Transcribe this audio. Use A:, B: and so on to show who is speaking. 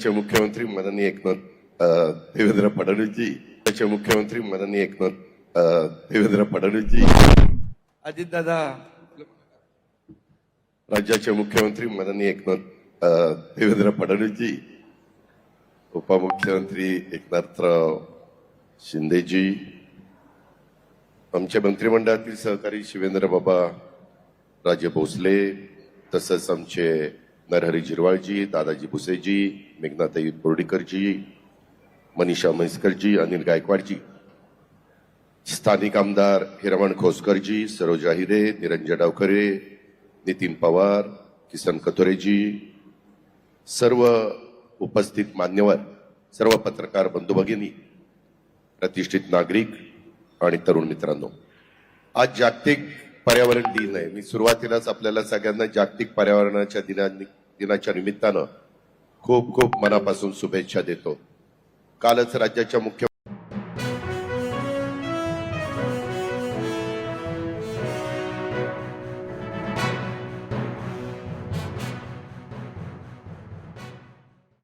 A: राज्याचे मुख्यमंत्री माननीय एकनाथ देवेंद्र फडणवीसजी राज्याचे मुख्यमंत्री माननीय एकनाथ देवेंद्र फडणवीसजी.
B: अजितदादा.
A: राज्याचे मुख्यमंत्री माननीय एकनाथ देवेंद्र फडणवीसजी. उपमुख्यमंत्री एकनाथराव शिंदेजी. आमच्या मंत्रिमंडळातील सहकारी शिवेंद्र बाबा राजे भोसले तसंच आमचे नरहरी जिरवाळजी दादाजी भुसेजी मेघनाताई बोर्डीकरजी मनीषा म्हैसकरजी अनिल गायकवाडजी. स्थानिक आमदार हिरमण खोसकरजी सरोजा हिरे निरंजन डावखरे नितीन पवार किसन कथोरेजी सर्व उपस्थित मान्यवर सर्व पत्रकार बंधू भगिनी प्रतिष्ठित नागरिक आणि तरुण मित्रांनो आज जागतिक पर्यावरण दिन आहे. मी सुरुवातीलाच आपल्याला सगळ्यांना जागतिक पर्यावरणाच्या दिना दिनाच्या निमित्तानं खूप खूप मनापासून शुभेच्छा देतो. कालच राज्याच्या मुख्य